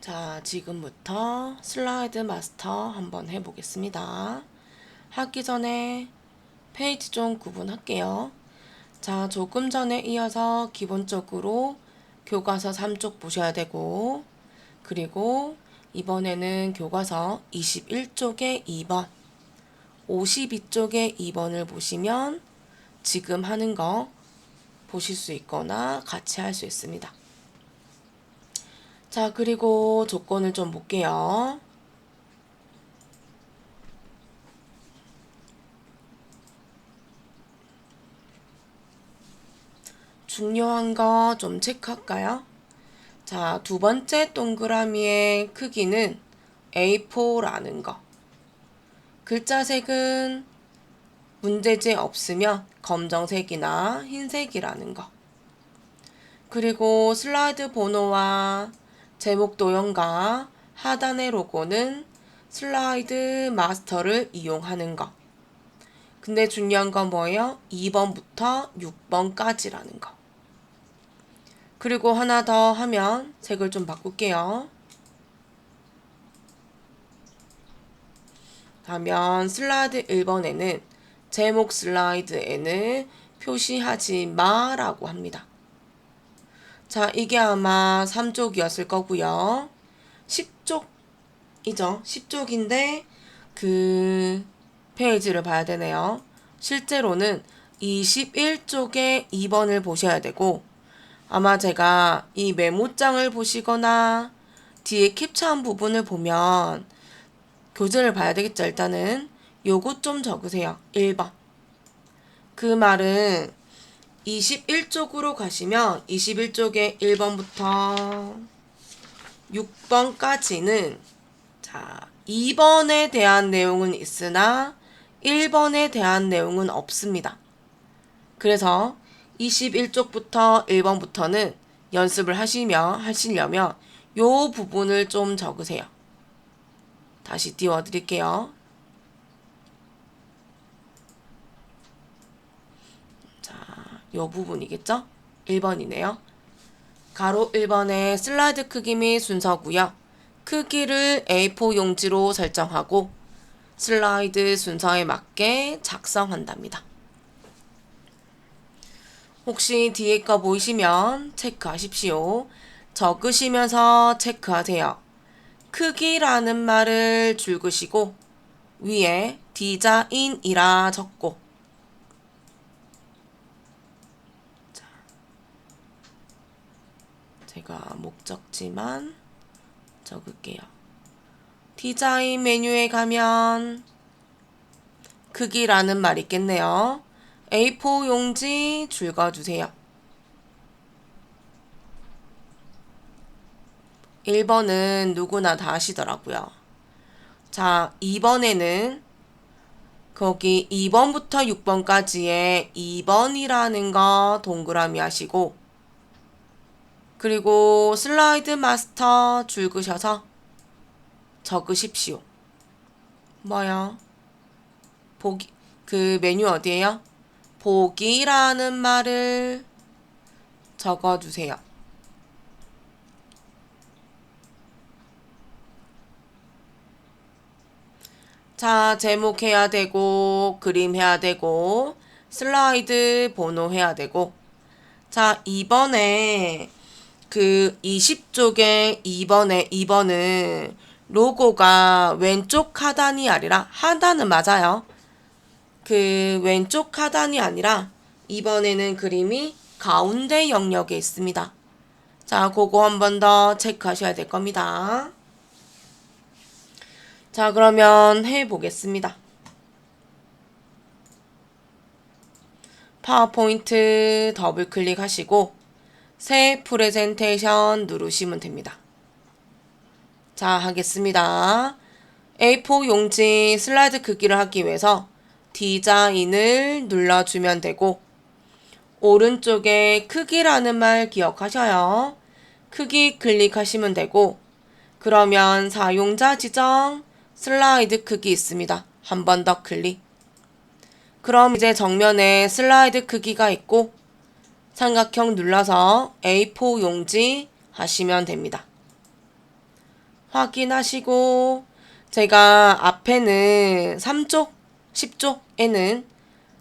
자, 지금부터 슬라이드 마스터 한번 해보겠습니다. 하기 전에 페이지 좀 구분할게요. 자, 조금 전에 이어서 기본적으로 교과서 3쪽 보셔야 되고, 그리고 이번에는 교과서 21쪽에 2번, 52쪽에 2번을 보시면 지금 하는 거 보실 수 있거나 같이 할 수 있습니다. 자, 그리고 조건을 좀 볼게요. 중요한 거 좀 체크할까요? 자, 두 번째 동그라미의 크기는 A4라는 거. 글자 색은 문제지 없으면 검정색이나 흰색이라는 거. 그리고 슬라이드 번호와 제목 도형과 하단의 로고는 슬라이드 마스터를 이용하는 거. 근데 중요한 건 뭐예요? 2번부터 6번까지라는 거. 그리고 하나 더 하면 색을 좀 바꿀게요. 하면 슬라이드 1번에는 제목 슬라이드에는 표시하지 마라고 합니다. 자, 이게 아마 3쪽이었을 거고요. 10쪽이죠. 10쪽인데 그 페이지를 봐야 되네요. 실제로는 21쪽에 2번을 보셔야 되고 아마 제가 이 메모장을 보시거나 뒤에 캡처한 부분을 보면 교재를 봐야 되겠죠. 일단은 요거 좀 적으세요. 1번. 그 말은 21쪽으로 가시면 21쪽에 1번부터 6번까지는 자, 2번에 대한 내용은 있으나 1번에 대한 내용은 없습니다. 그래서 21쪽부터 1번부터는 연습을 하시며 하시려면 요 부분을 좀 적으세요. 다시 띄워 드릴게요. 자, 요 부분이겠죠? 1번이네요. 가로 1번의 슬라이드 크기 및 순서고요. 크기를 A4 용지로 설정하고 슬라이드 순서에 맞게 작성한답니다. 혹시 뒤에 거 보이시면 체크하십시오. 적으시면서 체크하세요. 크기라는 말을 줄그시고 위에 디자인이라 적고 제가 목적지만 적을게요. 디자인 메뉴에 가면 크기라는 말 있겠네요. A4 용지 줄거주세요. 1번은 누구나 다 하시더라고요. 자, 2번에는 거기 2번부터 6번까지의 2번이라는 거 동그라미 하시고 그리고 슬라이드 마스터 줄그셔서 적으십시오. 뭐야? 보기 그 메뉴 어디에요? 보기라는 말을 적어주세요. 자, 제목 해야 되고, 그림 해야 되고, 슬라이드 번호 해야 되고. 자, 이번에 그 20쪽에 2번에 2번은 로고가 왼쪽 하단이 아니라 하단은 맞아요. 그 왼쪽 하단이 아니라 이번에는 그림이 가운데 영역에 있습니다. 자, 그거 한 번 더 체크하셔야 될 겁니다. 자, 그러면 해 보겠습니다. 파워포인트 더블 클릭하시고 새 프레젠테이션 누르시면 됩니다. 자, 하겠습니다. A4 용지 슬라이드 크기를 하기 위해서 디자인을 눌러주면 되고 오른쪽에 크기라는 말 기억하셔요. 크기 클릭하시면 되고 그러면 사용자 지정 슬라이드 크기 있습니다. 한 번 더 클릭. 그럼 이제 정면에 슬라이드 크기가 있고 삼각형 눌러서 A4 용지 하시면 됩니다. 확인하시고 제가 앞에는 3쪽, 10쪽에는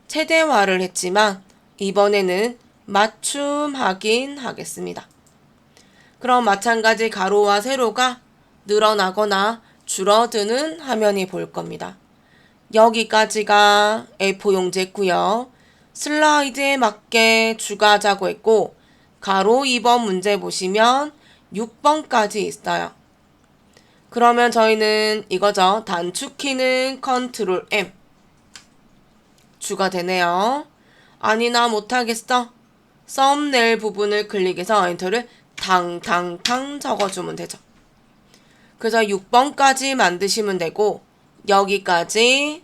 최대화를 했지만 이번에는 맞춤 확인하겠습니다. 그럼 마찬가지 가로와 세로가 늘어나거나 줄어드는 화면이 보일 겁니다. 여기까지가 A4 용지였고요. 슬라이드에 맞게 추가하자고 했고 가로 2번 문제 보시면 6번까지 있어요. 그러면 저희는 이거죠. 단축키는 컨트롤 M 추가되네요. 아니나 못하겠어. 썸네일 부분을 클릭해서 엔터를 탕탕탕 적어주면 되죠. 그래서 6번까지 만드시면 되고 여기까지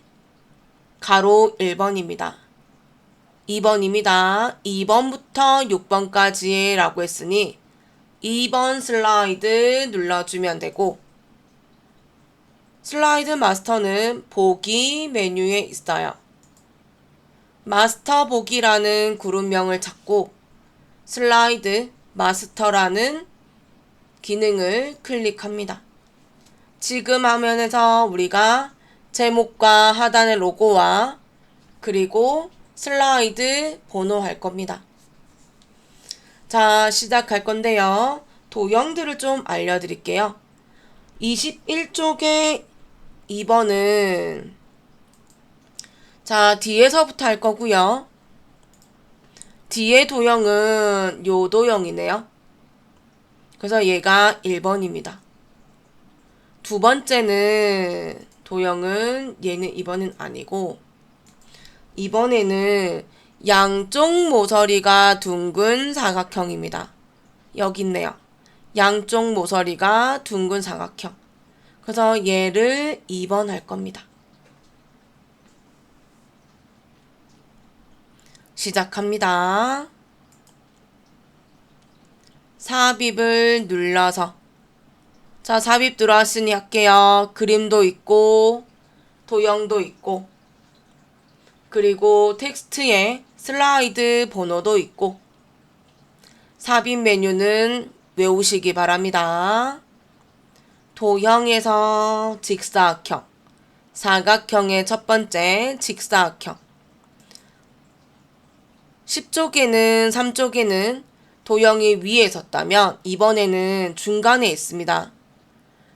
가로 1번입니다. 2번입니다. 2번부터 6번까지 라고 했으니 2번 슬라이드 눌러주면 되고 슬라이드 마스터는 보기 메뉴에 있어요. 마스터 보기라는 그룹명을 찾고 슬라이드 마스터라는 기능을 클릭합니다. 지금 화면에서 우리가 제목과 하단의 로고와 그리고 슬라이드 번호 할 겁니다. 자, 시작할 건데요. 도형들을 좀 알려드릴게요. 21쪽에 2번은 자, 뒤에서부터 할 거고요. 뒤에 도형은 요 도형이네요. 그래서 얘가 1번입니다. 두 번째는 도형은 얘는 2번은 아니고 이번에는 양쪽 모서리가 둥근 사각형입니다. 여기 있네요. 양쪽 모서리가 둥근 사각형. 그래서 얘를 2번 할 겁니다. 시작합니다. 삽입을 눌러서 자 삽입 들어왔으니 할게요. 그림도 있고 도형도 있고 그리고 텍스트에 슬라이드 번호도 있고 삽입 메뉴는 외우시기 바랍니다. 도형에서 직사각형 사각형의 첫 번째 직사각형 10쪽에는 3쪽에는 도형이 위에 섰다면 이번에는 중간에 있습니다.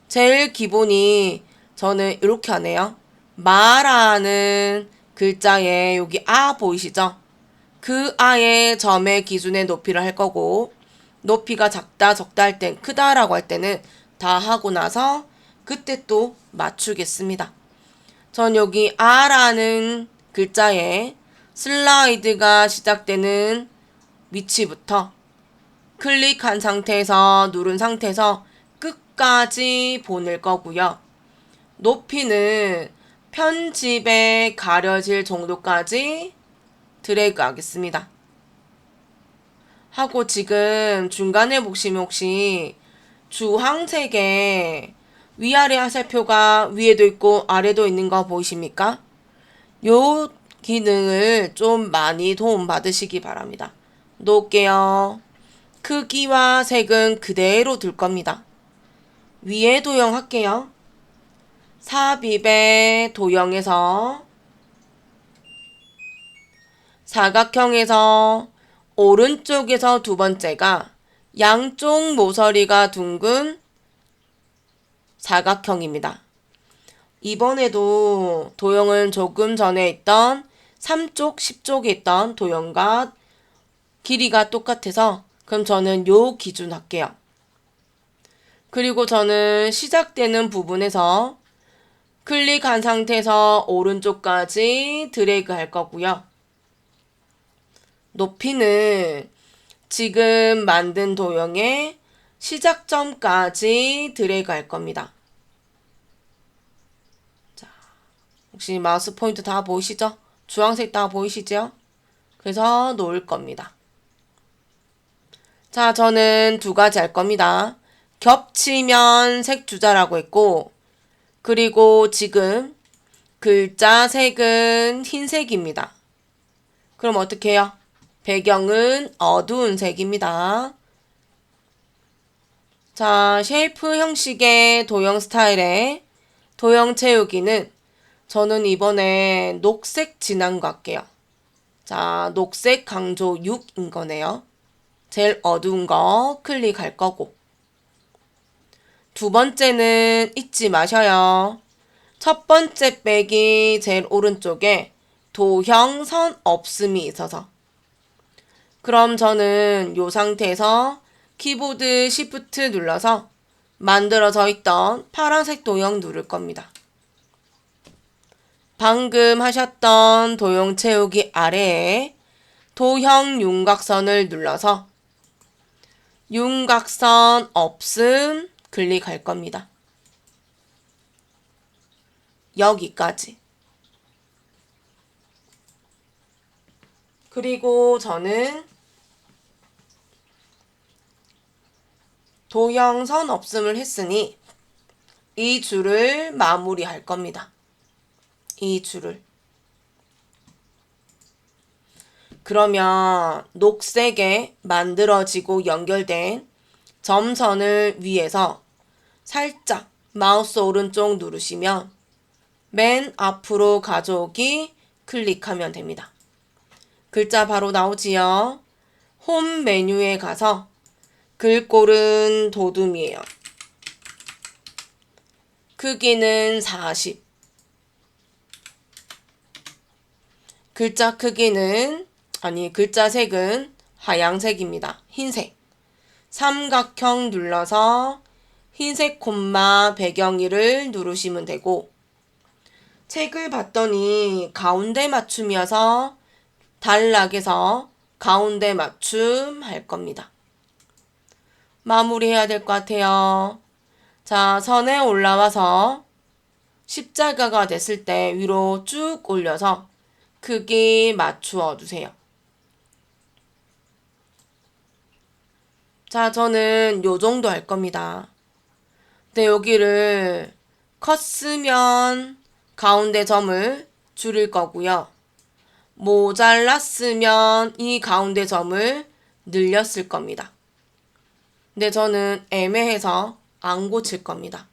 제일 기본이 저는 이렇게 하네요. 마라는 글자에 여기 아 보이시죠? 그 아의 점의 기준의 높이를 할 거고 높이가 작다 적다 할 땐 크다라고 할 때는 다 하고 나서 그때 또 맞추겠습니다. 전 여기 아라는 글자에 슬라이드가 시작되는 위치부터 클릭한 상태에서 누른 상태에서 끝까지 보낼 거고요. 높이는 편집에 가려질 정도까지 드래그 하겠습니다. 하고 지금 중간에 보시면 혹시 주황색에 위아래 화살표가 위에도 있고 아래도 있는 거 보이십니까? 요 기능을 좀 많이 도움 받으시기 바랍니다. 놓을게요. 크기와 색은 그대로 둘 겁니다. 위에 도형 할게요. 삽입의 도형에서 사각형에서 오른쪽에서 두 번째가 양쪽 모서리가 둥근 사각형입니다. 이번에도 도형은 조금 전에 있던 3쪽, 10쪽에 있던 도형과 길이가 똑같아서 그럼 저는 요 기준 할게요. 그리고 저는 시작되는 부분에서 클릭한 상태에서 오른쪽까지 드래그 할 거고요. 높이는 지금 만든 도형의 시작점까지 드래그 할 겁니다. 자, 혹시 마우스 포인트 다 보이시죠? 주황색 다 보이시죠? 그래서 놓을 겁니다. 자, 저는 두 가지 할 겁니다. 겹치면 색 주자라고 했고, 그리고 지금 글자 색은 흰색입니다. 그럼 어떻게 해요? 배경은 어두운 색입니다. 자, 쉐이프 형식의 도형 스타일의 도형 채우기는 저는 이번에 녹색 진한 거 할게요. 자, 녹색 강조 6인 거네요. 제일 어두운 거 클릭할 거고. 두 번째는 잊지 마셔요. 첫 번째 백이 제일 오른쪽에 도형 선 없음이 있어서. 그럼 저는 이 상태에서 키보드 Shift 눌러서 만들어져 있던 파란색 도형 누를 겁니다. 방금 하셨던 도형 채우기 아래에 도형 윤곽선을 눌러서 윤곽선 없음 클릭할 겁니다. 여기까지. 그리고 저는 도형선 없음을 했으니 이 줄을 마무리할 겁니다. 이 줄을. 그러면 녹색에 만들어지고 연결된 점선을 위해서 살짝 마우스 오른쪽 누르시면 맨 앞으로 가져오기 클릭하면 됩니다. 글자 바로 나오지요. 홈 메뉴에 가서 글꼴은 도둠이에요. 크기는 40. 글자 크기는 아니 글자 색은 하양색입니다. 흰색. 삼각형 눌러서 흰색 콤마 배경이를 누르시면 되고 책을 봤더니 가운데 맞춤이어서 단락에서 가운데 맞춤 할 겁니다. 마무리해야 될 것 같아요. 자, 선에 올라와서 십자가가 됐을 때 위로 쭉 올려서 크기 맞추어 주세요. 자, 저는 요 정도 할 겁니다. 근데 여기를 컸으면 가운데 점을 줄일 거고요. 모자랐으면 이 가운데 점을 늘렸을 겁니다. 근데 저는 애매해서 안 고칠 겁니다.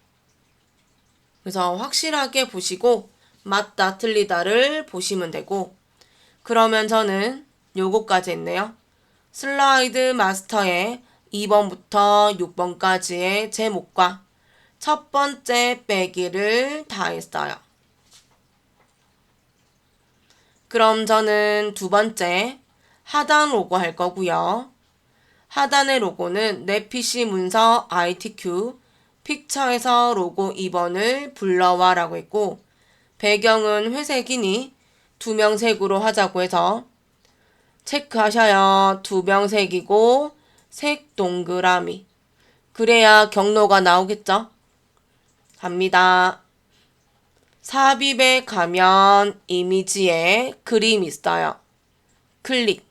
그래서 확실하게 보시고 맞다 틀리다를 보시면 되고 그러면 저는 요거까지 했네요. 슬라이드 마스터에 2번부터 6번까지의 제목과 첫 번째 빼기를 다 했어요. 그럼 저는 두 번째 하단 로고 할 거고요. 하단의 로고는 내 PC 문서 ITQ 픽처에서 로고 2번을 불러와 라고 했고 배경은 회색이니 투명색으로 하자고 해서 체크하셔요. 투명색이고 색 동그라미. 그래야 경로가 나오겠죠? 갑니다. 삽입에 가면 이미지에 그림 있어요. 클릭.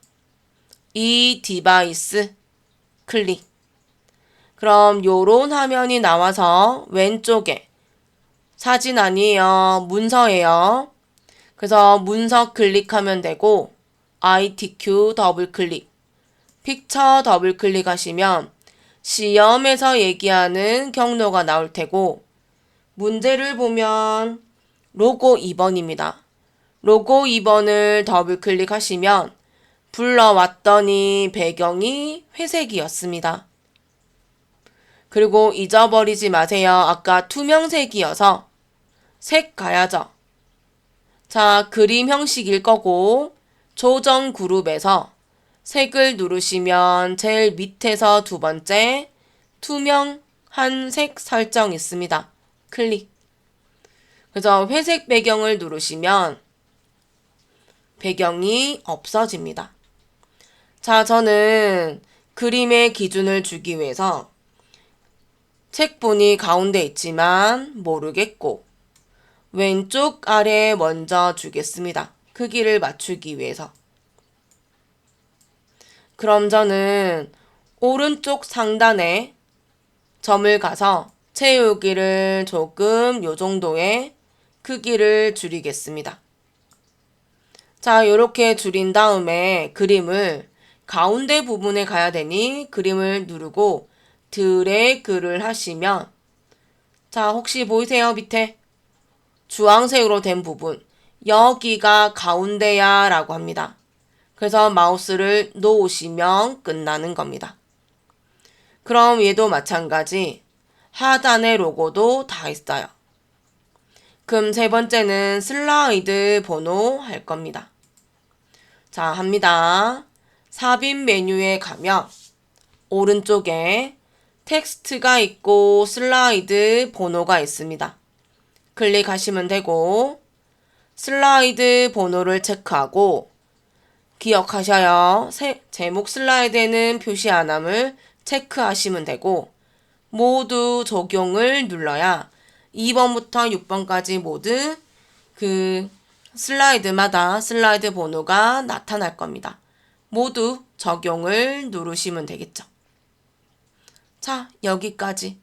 이 디바이스. 클릭. 그럼 요런 화면이 나와서 왼쪽에 사진 아니에요. 문서예요. 그래서 문서 클릭하면 되고 ITQ 더블 클릭. 픽처 더블 클릭하시면 시험에서 얘기하는 경로가 나올 테고 문제를 보면 로고 2번입니다. 로고 2번을 더블 클릭하시면 불러왔더니 배경이 회색이었습니다. 그리고 잊어버리지 마세요. 아까 투명색이어서 색 가야죠. 자, 그림 형식일 거고 조정 그룹에서 색을 누르시면 제일 밑에서 두 번째 투명한 색 설정 있습니다. 클릭. 그래서 회색 배경을 누르시면 배경이 없어집니다. 자, 저는 그림의 기준을 주기 위해서 책본이 가운데 있지만 모르겠고 왼쪽 아래 먼저 주겠습니다. 크기를 맞추기 위해서. 그럼 저는 오른쪽 상단에 점을 가서 채우기를 조금 요 정도의 크기를 줄이겠습니다. 자, 이렇게 줄인 다음에 그림을 가운데 부분에 가야 되니 그림을 누르고 드래그를 하시면 자, 혹시 보이세요? 밑에 주황색으로 된 부분. 여기가 가운데야 라고 합니다. 그래서 마우스를 놓으시면 끝나는 겁니다. 그럼 얘도 마찬가지 하단의 로고도 다 있어요. 그럼 세 번째는 슬라이드 번호 할 겁니다. 자, 합니다. 삽입 메뉴에 가면 오른쪽에 텍스트가 있고 슬라이드 번호가 있습니다. 클릭하시면 되고 슬라이드 번호를 체크하고 기억하셔요. 세, 제목 슬라이드에는 표시 안 함을 체크하시면 되고 모두 적용을 눌러야 2번부터 6번까지 모두 그 슬라이드마다 슬라이드 번호가 나타날 겁니다. 모두 적용을 누르시면 되겠죠. 자, 여기까지.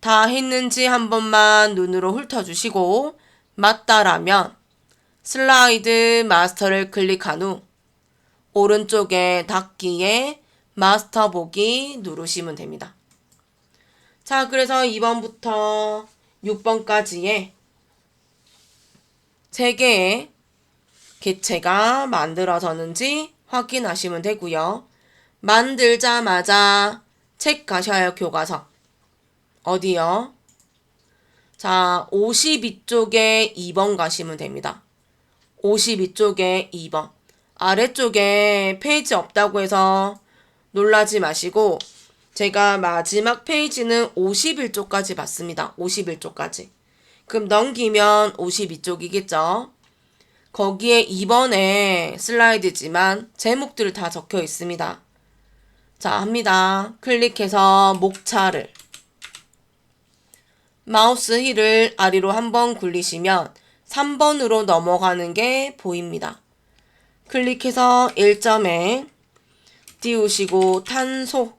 다 했는지 한 번만 눈으로 훑어주시고 맞다라면 슬라이드 마스터를 클릭한 후 오른쪽에 닫기에 마스터 보기 누르시면 됩니다. 자, 그래서 2번부터 6번까지의 3개의 개체가 만들어졌는지 확인하시면 되고요. 만들자마자 책 가셔요, 교과서. 어디요? 자, 52쪽에 2번 가시면 됩니다. 52쪽에 2번. 아래쪽에 페이지 없다고 해서 놀라지 마시고 제가 마지막 페이지는 51쪽까지 봤습니다. 51쪽까지. 그럼 넘기면 52쪽이겠죠? 거기에 2번에 슬라이드지만 제목들 다 적혀 있습니다. 자, 합니다. 클릭해서 목차를 마우스 힐을 아래로 한번 굴리시면 3번으로 넘어가는 게 보입니다. 클릭해서 1점에 띄우시고 탄소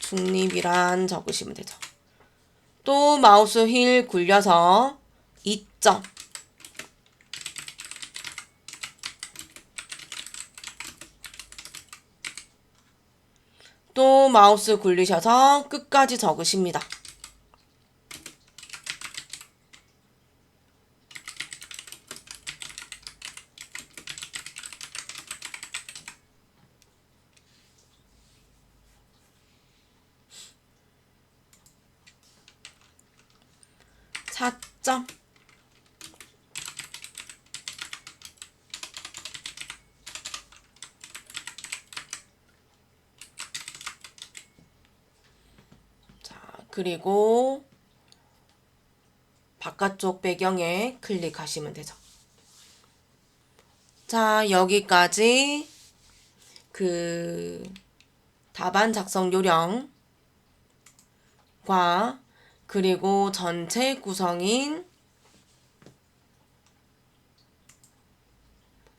중립이란 적으시면 되죠. 또 마우스 힐 굴려서 2점 또 마우스 굴리셔서 끝까지 적으십니다. 사 점 자, 그리고 바깥쪽 배경에 클릭하시면 되죠. 자, 여기까지 그 답안 작성 요령과 그리고 전체 구성인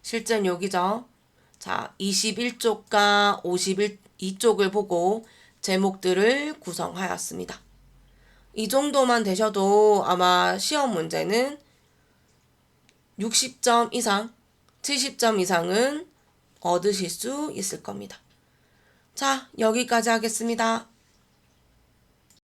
실전 여기죠. 자, 21쪽과 51쪽을 보고 제목들을 구성하였습니다. 이 정도만 되셔도 아마 시험 문제는 60점 이상, 70점 이상은 얻으실 수 있을 겁니다. 자, 여기까지 하겠습니다.